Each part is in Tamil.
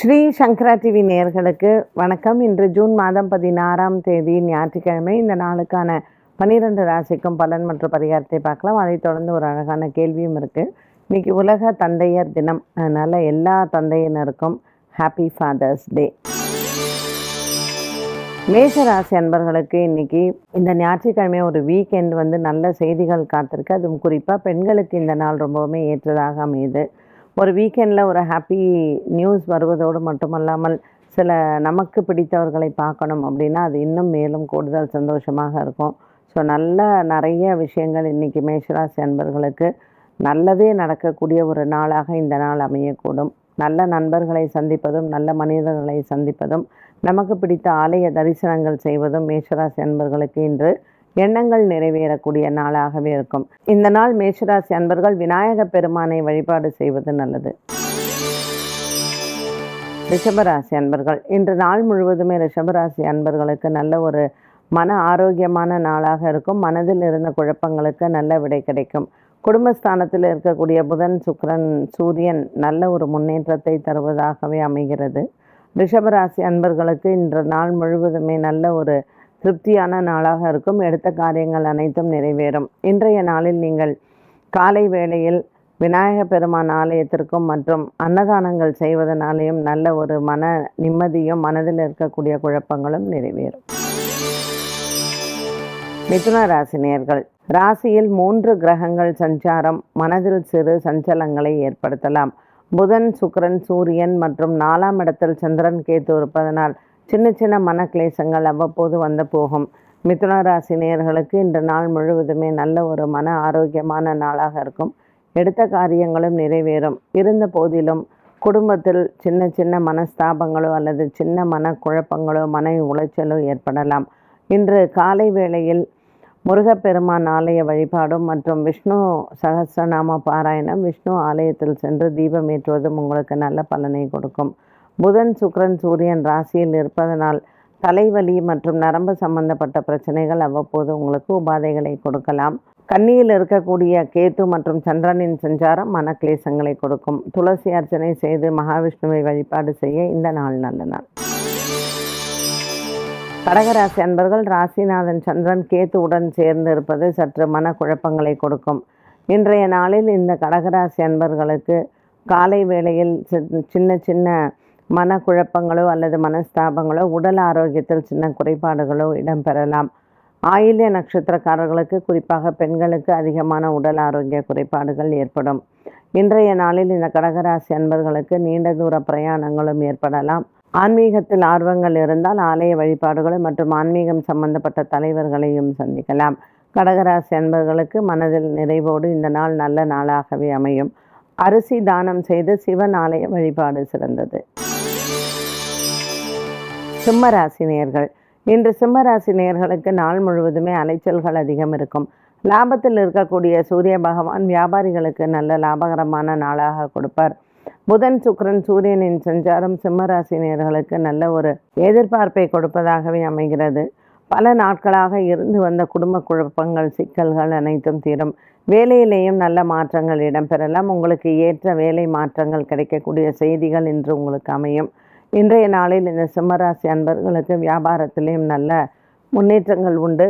ஸ்ரீ சங்கரா டிவி நேயர்களுக்கு வணக்கம். இன்று ஜூன் மாதம் பதினாறாம் தேதி ஞாயிற்றுக்கிழமை இந்த நாளுக்கான பன்னிரெண்டு ராசிக்கும் பலன் மற்றும் பரிகாரத்தை பார்க்கலாம். அதைத் தொடர்ந்து ஒரு அழகான கேள்வியும் இருக்குது இன்னைக்கு உலக தந்தையர் தினம். அதனால் எல்லா தந்தையினருக்கும் ஹாப்பி ஃபாதர்ஸ் டே மேஷ ராசி அன்பர்களுக்கு இன்னைக்கு இந்த ஞாயிற்றுக்கிழமை ஒரு வீக்கெண்ட் வந்து நல்ல செய்திகள் காத்திருக்கு. அதுவும் குறிப்பாக பெண்களுக்கு இந்த நாள் ரொம்பவுமே ஏற்றதாக அமையுது. ஒரு வீக்கெண்டில் ஒரு ஹாப்பி நியூஸ் வருவதோடு மட்டுமல்லாமல் சில நமக்கு பிடித்தவர்களை பார்க்கணும் அப்படின்னா அது இன்னும் மேலும் கூடுதல் சந்தோஷமாக இருக்கும். ஸோ நல்ல நிறைய விஷயங்கள் இன்றைக்கி மேஷராசி அன்பர்களுக்கு நல்லதே நடக்கக்கூடிய ஒரு நாளாக இந்த நாள் அமையக்கூடும். நல்ல நண்பர்களை சந்திப்பதும் நல்ல மனிதர்களை சந்திப்பதும் நமக்கு பிடித்த ஆலய தரிசனங்கள் செய்வதும் மேஷராசி அன்பர்களுக்கு இன்று எண்ணங்கள் நிறைவேறக்கூடிய நாளாகவே இருக்கும். இந்த நாள் மேஷராசி அன்பர்கள் விநாயக பெருமானை வழிபாடு செய்வது நல்லது. ரிஷபராசி அன்பர்கள் இன்று நாள் முழுவதுமே ரிஷபராசி அன்பர்களுக்கு நல்ல ஒரு மன ஆரோக்கியமான நாளாக இருக்கும். மனதில் இருந்த குழப்பங்களுக்கு நல்ல விடை கிடைக்கும். குடும்பஸ்தானத்தில் இருக்கக்கூடிய புதன் சுக்கரன் சூரியன் நல்ல ஒரு முன்னேற்றத்தை தருவதாகவே அமைகிறது. ரிஷபராசி அன்பர்களுக்கு இன்று நாள் முழுவதுமே நல்ல ஒரு திருப்தியான நாளாக இருக்கும். எடுத்த காரியங்கள் அனைத்தும் நிறைவேறும். இன்றைய நாளில் நீங்கள் காலை வேளையில் விநாயக பெருமான் ஆலயத்திற்கும் மற்றும் அன்னதானங்கள் செய்வதனாலேயும் நல்ல ஒரு மன நிம்மதியும் மனதில் இருக்கக்கூடிய குழப்பங்களும் நிறைவேறும். மிதுன ராசினியர்கள் ராசியில் மூன்று கிரகங்கள் சஞ்சாரம் மனதில் சிறு சஞ்சலங்களை ஏற்படுத்தலாம். புதன் சுக்கரன் சூரியன் மற்றும் நாலாம் இடத்தில் சந்திரன் கேத்து இருப்பதனால் சின்ன சின்ன மனக்லேசங்கள் அவ்வப்போது வந்து போகும். மிதுன ராசி நேர்களுக்கு இந்த நாள் முழுவதுமே நல்ல ஒரு மன ஆரோக்கியமான நாளாக இருக்கும். எடுத்த காரியங்களும் நிறைவேறும். இருந்த போதிலும் குடும்பத்தில் சின்ன சின்ன மனஸ்தாபங்களோ அல்லது சின்ன மன குழப்பங்களோ மன உளைச்சலோ ஏற்படலாம். இன்று காலை வேளையில் முருகப்பெருமான் ஆலய வழிபாடும் மற்றும் விஷ்ணு சகசிரநாம பாராயணம் விஷ்ணு ஆலயத்தில் சென்று தீபம் ஏற்றுவதும் உங்களுக்கு நல்ல பலனை கொடுக்கும். புதன் சுக்ரன் சூரியன் ராசியில் இருப்பதனால் தலைவலி மற்றும் நரம்பு சம்பந்தப்பட்ட பிரச்சனைகள் அவ்வப்போது உங்களுக்கு உபாதைகளை கொடுக்கலாம். கன்னியில் இருக்கக்கூடிய கேத்து மற்றும் சந்திரனின் சஞ்சாரம் மனக்லேசங்களை கொடுக்கும். துளசி அர்ச்சனை செய்து மகாவிஷ்ணுவை வழிபாடு செய்ய இந்த நாள் நல்ல நாள். கடகராசி அன்பர்கள் ராசிநாதன் சந்திரன் கேத்துவுடன் சேர்ந்து இருப்பது சற்று மனக்குழப்பங்களை கொடுக்கும். இன்றைய நாளில் இந்த கடகராசி அன்பர்களுக்கு காலை வேளையில் சின்ன சின்ன மனக்குழப்பங்களோ அல்லது மனஸ்தாபங்களோ உடல் ஆரோக்கியத்தில் சின்ன குறைபாடுகளோ இடம்பெறலாம். ஆயில்ய நட்சத்திரக்காரர்களுக்கு குறிப்பாக பெண்களுக்கு அதிகமான உடல் ஆரோக்கிய குறைபாடுகள் ஏற்படும். இன்றைய நாளில் இந்த கடகராசி அன்பர்களுக்கு நீண்ட தூர பிரயாணங்களும் ஏற்படலாம். ஆன்மீகத்தில் ஆர்வங்கள் இருந்தால் ஆலய வழிபாடுகளும் மற்றும் ஆன்மீகம் சம்பந்தப்பட்ட தலைவர்களையும் சந்திக்கலாம். கடகராசி அன்பர்களுக்கு மனதில் நிறைவோடு இந்த நாள் நல்ல நாளாகவே அமையும். அரிசி தானம் செய்து சிவன் ஆலய வழிபாடு சிறந்தது. சிம்மராசி நேர்கள் இன்று சிம்மராசி நேர்களுக்கு நாள் முழுவதுமே அலைச்சல்கள் அதிகம் இருக்கும். லாபத்தில் இருக்கக்கூடிய சூரிய பகவான் வியாபாரிகளுக்கு நல்ல லாபகரமான நாளாக கொடுப்பார். புதன் சுக்கரன் சூரியனின் சஞ்சாரம் சிம்மராசி நேர்களுக்கு நல்ல ஒரு எதிர்பார்ப்பை கொடுப்பதாகவே அமைகிறது. பல நாட்களாக இருந்து வந்த குடும்ப குழப்பங்கள் சிக்கல்கள் அனைத்தும் தீரும். வேலையிலேயும் நல்ல மாற்றங்கள் இடம்பெறலாம். உங்களுக்கு ஏற்ற வேலை மாற்றங்கள் கிடைக்கக்கூடிய செய்திகள் இன்று உங்களுக்கு அமையும். இன்றைய நாளில் இந்த சிம்மராசி அன்பர்களுக்கு வியாபாரத்திலேயும் நல்ல முன்னேற்றங்கள் உண்டு.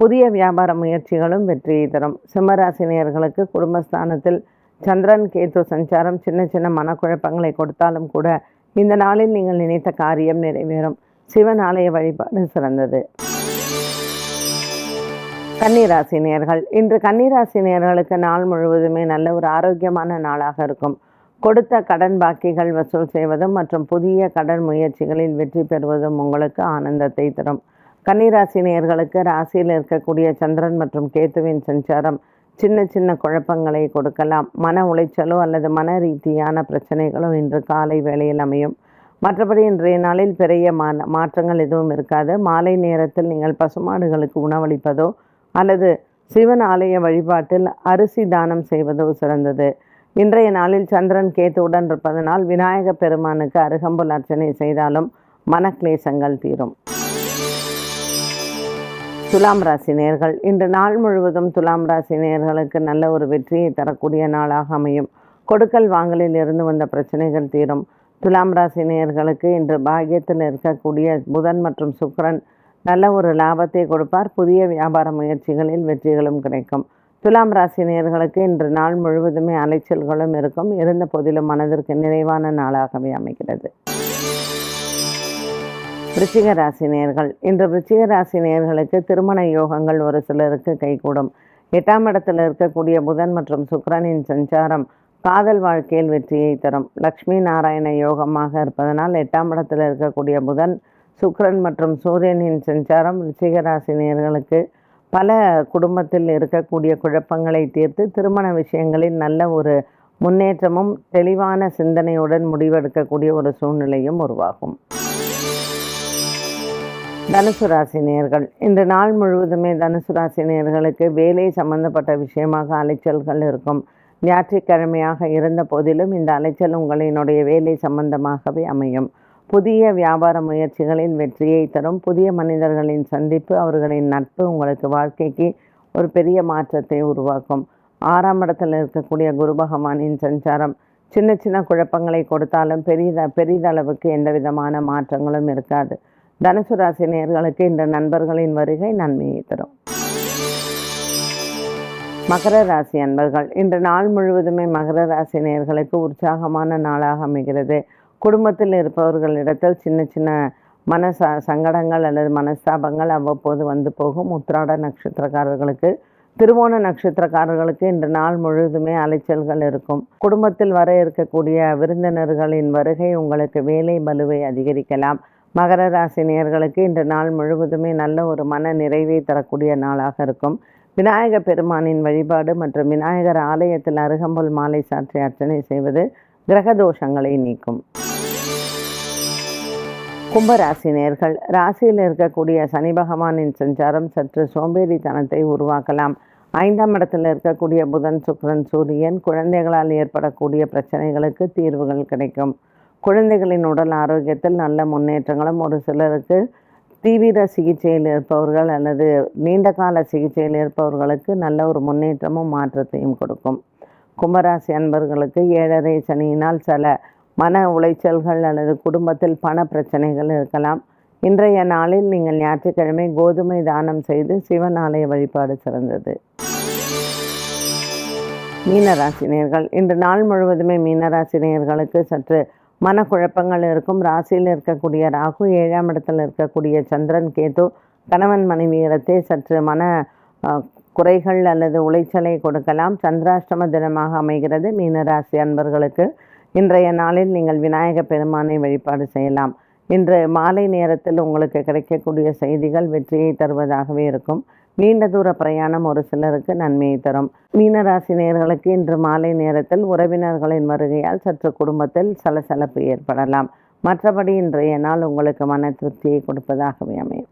புதிய வியாபார முயற்சிகளும் வெற்றியை தரும். சிம்மராசினியர்களுக்கு குடும்பஸ்தானத்தில் சந்திரன் கேத்து சஞ்சாரம் சின்ன சின்ன மனக்குழப்பங்களை கொடுத்தாலும் கூட இந்த நாளில் நீங்கள் நினைத்த காரியம் நிறைவேறும். சிவன் ஆலய வழிபாடு சிறந்தது. கன்னிராசினியர்கள். இன்று கன்னிராசினியர்களுக்கு நாள் முழுவதுமே நல்ல ஒரு ஆரோக்கியமான நாளாக இருக்கும். கொடுத்த கடன் பாக்கிகள் வசூல் செய்வதும் மற்றும் புதிய கடன் முயற்சிகளில் வெற்றி பெறுவதும் உங்களுக்கு ஆனந்தத்தை தரும். கன்னிராசி நேர்களுக்கு ராசியில் இருக்கக்கூடிய சந்திரன் மற்றும் கேத்துவின் சஞ்சாரம் சின்ன சின்ன குழப்பங்களை கொடுக்கலாம். மன உளைச்சலோ அல்லது மன ரீதியான பிரச்சனைகளோ இன்று காலை வேளையில் அமையும். மற்றபடி இன்றைய நாளில் பெரிய மா மாற்றங்கள் எதுவும் இருக்காது. மாலை நேரத்தில் நீங்கள் பசுமாடுகளுக்கு உணவளிப்பதோ அல்லது சிவன் ஆலய வழிபாட்டில் அரிசி தானம் செய்வதோ சிறந்தது. இன்றைய நாளில் சந்திரன் கேத்துவுடன் இருப்பதனால் விநாயக பெருமானுக்கு அருகம்புல் அர்ச்சனை செய்தாலும் மனக்லேசங்கள் தீரும். துலாம் ராசி நேர்கள் இன்று நாள் முழுவதும் துலாம் ராசி நேர்களுக்கு நல்ல ஒரு வெற்றியை தரக்கூடிய நாளாக அமையும். கொடுக்கல் வாங்கலில் இருந்து வந்த பிரச்சனைகள் தீரும். துலாம் ராசி நேர்களுக்கு இன்று பாக்கியத்தில் இருக்கக்கூடிய புதன் மற்றும் சுக்கரன் நல்ல ஒரு லாபத்தை கொடுப்பார். புதிய வியாபார முயற்சிகளில் வெற்றிகளும் கிடைக்கும். துலாம் ராசி நேர்களுக்கு இன்று நாள் முழுவதுமே அலைச்சல்களும் இருக்கும். இருந்த போதிலும் மனதிற்கு நிறைவான நாளாகவே அமைகிறது. விருச்சிக ராசி நேர்கள் இன்று விருச்சிக ராசி நேர்களுக்கு திருமண யோகங்கள் ஒரு சிலருக்கு கைகூடும். எட்டாம் இடத்தில் இருக்கக்கூடிய புதன் மற்றும் சுக்கரனின் சஞ்சாரம் காதல் வாழ்க்கையில் வெற்றியை தரும். லக்ஷ்மி நாராயண யோகமாக இருப்பதனால் எட்டாம் இடத்தில் இருக்கக்கூடிய புதன் சுக்கரன் மற்றும் சூரியனின் சஞ்சாரம் ரிச்சிக ராசி நேர்களுக்கு பல குடும்பத்தில் இருக்கக்கூடிய குழப்பங்களை தீர்த்து திருமண விஷயங்களில் நல்ல ஒரு முன்னேற்றமும் தெளிவான சிந்தனையுடன் முடிவெடுக்கக்கூடிய ஒரு சூழ்நிலையும் உருவாகும். தனுசு ராசி நேர்கள். இந்த நாள் முழுவதுமே தனுசு ராசி நேர்களுக்கு வேலை சம்பந்தப்பட்ட விஷயமாக அலைச்சல்கள் இருக்கும். ஞாயிற்றுக்கிழமையாக இருந்த போதிலும் இந்த அலைச்சல் உங்களினுடைய வேலை சம்பந்தமாகவே அமையும். புதிய வியாபார முயற்சிகளில் வெற்றியை தரும் புதிய மனிதர்களின் சந்திப்பு அவர்களின் நட்பு உங்களுக்கு வாழ்க்கைக்கு ஒரு பெரிய மாற்றத்தை உருவாக்கும். ஆறாம் இடத்தில் இருக்கக்கூடிய குரு பகவானின் சஞ்சாரம் சின்ன சின்ன குழப்பங்களை கொடுத்தாலும் பெரித பெரிதளவுக்கு எந்த விதமான மாற்றங்களும் இருக்காது. தனுசு ராசி நேர்களுக்கு இந்த நண்பர்களின் வருகை நன்மையை தரும். மகர ராசி அன்பர்கள் இன்று நாள் முழுவதுமே மகர ராசி நேர்களுக்கு உற்சாகமான நாளாக அமைகிறது. குடும்பத்தில் இருப்பவர்களிடத்தில் சின்ன சின்ன மன ச சங்கடங்கள் அல்லது மனஸ்தாபங்கள் அவ்வப்போது வந்து போகும். உத்திராட நட்சத்திரக்காரர்களுக்கு திருவோண நட்சத்திரக்காரர்களுக்கு இன்று நாள் முழுவதுமே அலைச்சல்கள் இருக்கும். குடும்பத்தில் வர இருக்கக்கூடிய விருந்தினர்களின் வருகை உங்களுக்கு வேலை பலுவை அதிகரிக்கலாம். மகர ராசி நேயர்களுக்கு இன்று நாள் முழுவதுமே நல்ல ஒரு மன நிறைவை தரக்கூடிய நாளாக இருக்கும். விநாயக பெருமானின் வழிபாடு மற்றும் விநாயகர் ஆலயத்தில் அருகம்புல் மாலை சாற்றி அர்ச்சனை செய்வது கிரக தோஷங்களை நீக்கும். கும்பராசி நேர்கள் ராசியில் இருக்கக்கூடிய சனி பகவானின் சஞ்சாரம் சற்று சோம்பேறித்தனத்தை உருவாக்கலாம். ஐந்தாம் இடத்தில் இருக்கக்கூடிய புதன் சுக்ரன் சூரியன் குழந்தைகளால் ஏற்படக்கூடிய பிரச்சனைகளுக்கு தீர்வுகள் கிடைக்கும். குழந்தைகளின் உடல் ஆரோக்கியத்தில் நல்ல முன்னேற்றங்களும் ஒரு சிலருக்கு தீவிர சிகிச்சையில் இருப்பவர்கள் அல்லது நீண்ட கால சிகிச்சையில் இருப்பவர்களுக்கு நல்ல ஒரு முன்னேற்றமும் மாற்றத்தையும் கொடுக்கும். கும்பராசி அன்பர்களுக்கு ஏழரை சனியினால் சில மன உளைச்சல்கள் அல்லது குடும்பத்தில் பண பிரச்சனைகள் இருக்கலாம். இன்றைய நாளில் நீங்கள் ஞாயிற்றுக்கிழமை கோதுமை தானம் செய்து சிவன் ஆலய வழிபாடு சிறந்தது. மீனராசினியர்கள். இன்று நாள் முழுவதுமே மீனராசினியர்களுக்கு சற்று மனக்குழப்பங்கள் இருக்கும். ராசியில் இருக்கக்கூடிய ராகு ஏழாம் இடத்தில் இருக்கக்கூடிய சந்திரன் கேது கணவன் மனைவியிடத்தே சற்று மன குறைகள் அல்லது உளைச்சலை கொடுக்கலாம். சந்திராஷ்டம தினமாக அமைகிறது மீனராசி அன்பர்களுக்கு. இன்றைய நாளில் நீங்கள் விநாயக பெருமானை வழிபாடு செய்யலாம். இன்று மாலை நேரத்தில் உங்களுக்கு கிடைக்கக்கூடிய செய்திகள் வெற்றியை தருவதாகவே இருக்கும். நீண்ட தூர பிரயாணம் ஒரு சிலருக்கு நன்மையை தரும். மீனராசி நேர்களுக்கு இன்று மாலை நேரத்தில் உறவினர்களின் வருகையால் சற்று குடும்பத்தில் சலசலப்பு ஏற்படலாம். மற்றபடி இன்றைய நாள் உங்களுக்கு மன திருப்தியை கொடுப்பதாகவே அமையும்.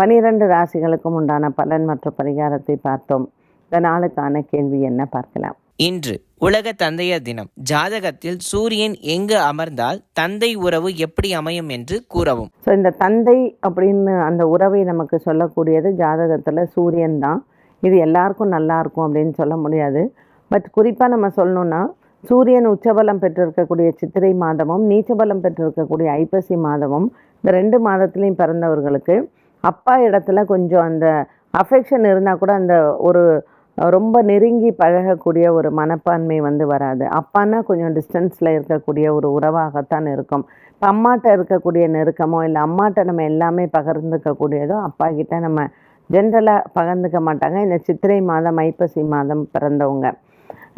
பனிரெண்டு ராசிகளுக்கும் உண்டான பலன் மற்றும் பரிகாரத்தை பார்த்தோம். இந்த நாளுக்கான கேள்வி என்ன பார்க்கலாம். இன்று உலக தந்தையர் தினம். ஜாதகத்தில் சூரியன் எங்கு அமர்ந்தால் தந்தை உறவு எப்படி அமையும் என்று கூறவும். ஸோ இந்த தந்தை அப்படின்னு அந்த உறவை நமக்கு சொல்லக்கூடியது ஜாதகத்தில் சூரியன் தான். இது எல்லாருக்கும் நல்லா இருக்கும் அப்படின்னு சொல்ல முடியாது. பட் குறிப்பாக நம்ம சொல்லணும்னா சூரியன் உச்சபலம் பெற்றிருக்கக்கூடிய சித்திரை மாதமும் நீச்சபலம் பெற்றிருக்கக்கூடிய ஐப்பசி மாதமும் இந்த ரெண்டு மாதத்துலேயும் பிறந்தவர்களுக்கு அப்பா இடத்துல கொஞ்சம் அந்த அஃபெக்ஷன் இருந்தால் கூட அந்த ஒரு ரொம்ப நெருங்கி பழகக்கூடிய ஒரு மனப்பான்மை வந்து வராது. அப்பான்னா கொஞ்சம் டிஸ்டன்ஸில் இருக்கக்கூடிய ஒரு உறவாகத்தான் இருக்கும். இப்போ அம்மாட்ட இருக்கக்கூடிய நெருக்கமோ இல்லை அம்மாட்ட நம்ம எல்லாமே பகிர்ந்துக்கக்கூடியதோ அப்பா கிட்ட நம்ம ஜென்ரலாக பகிர்ந்துக்க மாட்டாங்க. இந்த சித்திரை மாதம் ஐப்பசி மாதம் பிறந்தவங்க.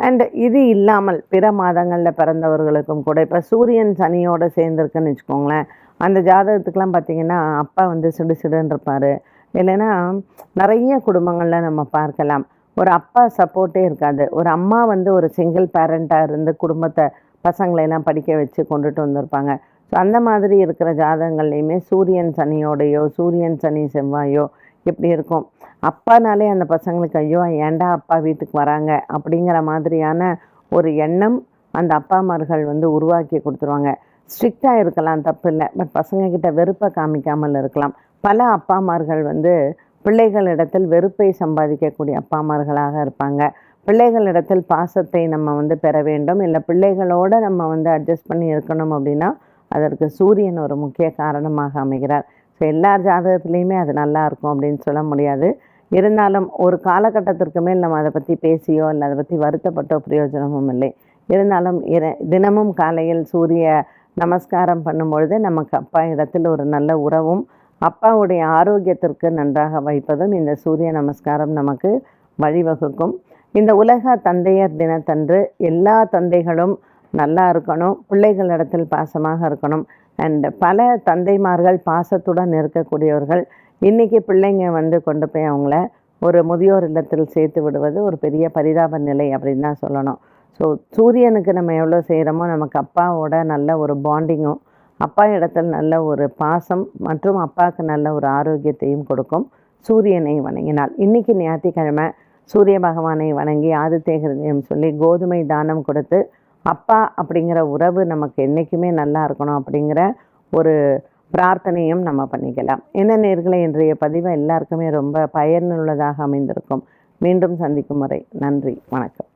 அண்ட் இது இல்லாமல் பிற மாதங்களில் பிறந்தவர்களுக்கும் கூட இப்போ சூரியன் சனியோடு சேர்ந்துருக்குன்னு வச்சுக்கோங்களேன். அந்த ஜாதகத்துக்கெலாம் பார்த்தீங்கன்னா அப்பா வந்து சிடு சிடுன்னு இருப்பார். இல்லைன்னா நிறைய குடும்பங்களில் நம்ம பார்க்கலாம். ஒரு அப்பா சப்போர்ட்டே இருக்காது. ஒரு அம்மா வந்து ஒரு சிங்கிள் பேரண்ட்டாக இருந்து குடும்பத்தை பசங்களை எல்லாம் படிக்க வச்சு கொண்டுட்டு வந்திருப்பாங்க. ஸோ அந்த மாதிரி இருக்கிற ஜாதகங்கள்லையுமே சூரியன் சனியோடையோ சூரியன் சனி செவ்வாயோ எப்படி இருக்கும்? அப்பானாலே அந்த பசங்களுக்கு ஐயோ ஏன்டா அப்பா வீட்டுக்கு வராங்க? அப்படிங்கிற மாதிரியான ஒரு எண்ணம் அந்த அப்பாமார்கள் வந்து உருவாக்கி கொடுத்துருவாங்க. ஸ்ட்ரிக்டாக இருக்கலாம் தப்பு இல்லை பட் பசங்கக்கிட்ட வெறுப்பை காமிக்காமல் இருக்கலாம். பல அப்பாமார்கள் வந்து பிள்ளைகளிடத்தில் வெறுப்பை சம்பாதிக்கக்கூடிய அப்பா அம்மார்களாக இருப்பாங்க. பிள்ளைகளிடத்தில் பாசத்தை நம்ம வந்து பெற வேண்டும். இல்லை பிள்ளைகளோட நம்ம வந்து அட்ஜஸ்ட் பண்ணி இருக்கணும் அப்படின்னா அதற்கு சூரியன் ஒரு முக்கிய காரணமாக அமைகிறார். ஸோ எல்லா ஜாதகத்துலேயுமே அது நல்லா இருக்கும் அப்படின்னு சொல்ல முடியாது. இருந்தாலும் ஒரு காலகட்டத்திற்கு மேல் நம்ம அதை பற்றி பேசியோ இல்லை அதை பற்றி வருத்தப்பட்டோ பிரயோஜனமும் இல்லை. இருந்தாலும் இர தினமும் காலையில் சூரிய நமஸ்காரம் பண்ணும்பொழுது நமக்கு அப்பா இடத்தில் ஒரு நல்ல உறவும் அப்பாவுடைய ஆரோக்கியத்திற்கு நன்றாக வைப்பதும் இந்த சூரிய நமஸ்காரம் நமக்கு வழிவகுக்கும். இந்த உலக தந்தையர் தினத்தன்று எல்லா தந்தைகளும் நல்லா இருக்கணும் பிள்ளைகளிடத்தில் பாசமாக இருக்கணும். அண்ட் பல தந்தைமார்கள் பாசத்துடன் இருக்கக்கூடியவர்கள் இன்றைக்கி பிள்ளைங்க வந்து கொண்டு போய் அவங்கள ஒரு முதியோர் இல்லத்தில் சேர்த்து விடுவது ஒரு பெரிய பரிதாப நிலை அப்படின்னு தான் சொல்லணும். ஸோ சூரியனுக்கு நம்ம எவ்வளோ செய்கிறோமோ நமக்கு அப்பாவோட நல்ல ஒரு பாண்டிங்கும் அப்பா இடத்தில் நல்ல ஒரு பாசம் மற்றும் அப்பாவுக்கு நல்ல ஒரு ஆரோக்கியத்தையும் கொடுக்கும். சூரியனை வணங்கினால் இன்றைக்கி ஞாயிற்றுக்கிழமை சூரிய பகவானை வணங்கி ஆதித்ய ஹிருதயம் சொல்லி கோதுமை தானம் கொடுத்து அப்பா அப்படிங்கிற உறவு நமக்கு என்றைக்குமே நல்லா இருக்கணும் அப்படிங்கிற ஒரு பிரார்த்தனையும் நம்ம பண்ணிக்கலாம். என்ன நேர்களை இன்றைய பதிவு எல்லாருக்குமே ரொம்ப பயனுள்ளதாக அமைந்திருக்கும். மீண்டும் சந்திக்கும் முறை நன்றி வணக்கம்.